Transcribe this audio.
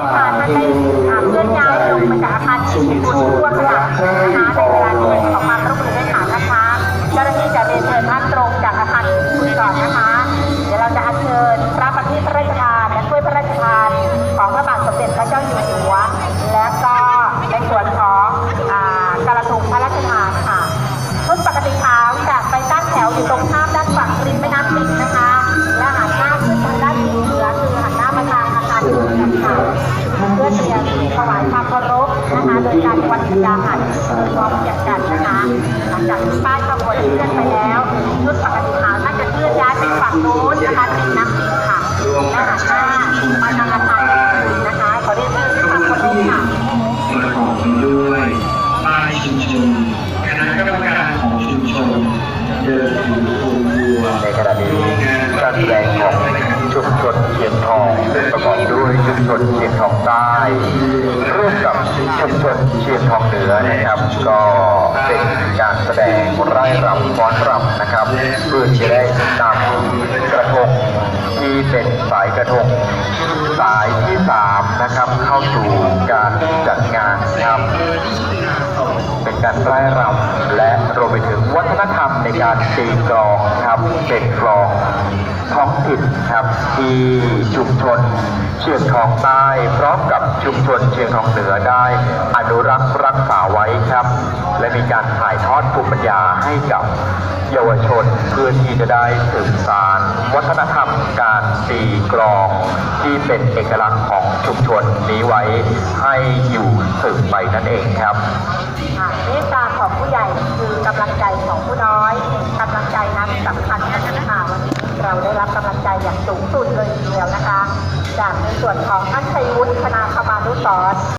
นิทานท่านได้อ่าเคลื่อนย้ายลงมาจากอาคารที่มีบุญทั่วขณะนะคะในเวลานี้ขอความร่วมมือด้วยค่ะนะคะเจ้าหน้าที่จะเรียนเชิญท่านตรงจากอาคารคุณก่อนนะคะ เดี๋ยวเราจะอัญเชิญพระประทีปพระราชทานและถ้วยพระราชทานของพระบาทสมเด็จพระเจ้าอยู่หัว เพื่อเตรียมถวายความเคารพนะคะโดยการวันพิจาหันพร้อมเกียรติกันนะคะ หลังจากที่ป้ายขบวนเคลื่อนไปแล้วรุ่นปกติขาวน่าจะเคลื่อนย้ายไปฝั่งโน้นนะคะริมน้ำปิงค่ะและหันหน้ามาทางอาคารยูเนียนนะคะ ขอเรียนเชิญด้วยความเคารพค่ะประกอบไปด้วยป้ายชุมชนคณะกรรมการของชุมชนเดินถือพวงบัวในขณะนี้การแสดงของชุมชนเชียงทอง ประกอบด้วยชุมชนเชียงทองใต้ร่วมกับชุมชนเชียงทองเหนือนะครับ ก็เป็นการแสดงไร่รำฟ้อนรำนะครับ เพื่อที่จะได้นำกระทงที่เป็นสายกระทงสายที่สามนะครับเข้าสู่การจัดงานครับ เป็นการไร่รำและรวมไปถึงวัฒนธรรมในการตีกลองครับเป็นกลองท้องถิ่นครับที่ชุมชนเชียงทองใต้พร้อมกับชุมชนเชียงทองเหนือได้ อนุรักษ์รักษาไว้ครับ และมีการถ่ายทอดภูมิปัญญาให้กับเยาวชนเพื่อที่จะได้สืบสารวัฒนธรรมการตีกลองที่เป็นเอกลักษณ์ของชุมชนนี้ไว้ให้อยู่สืบไปนั่นเองครับ อย่างสูงสุดเลยทีเดียวนะคะ จากในส่วนของท่านชัยวุฒิคณาคมานุสร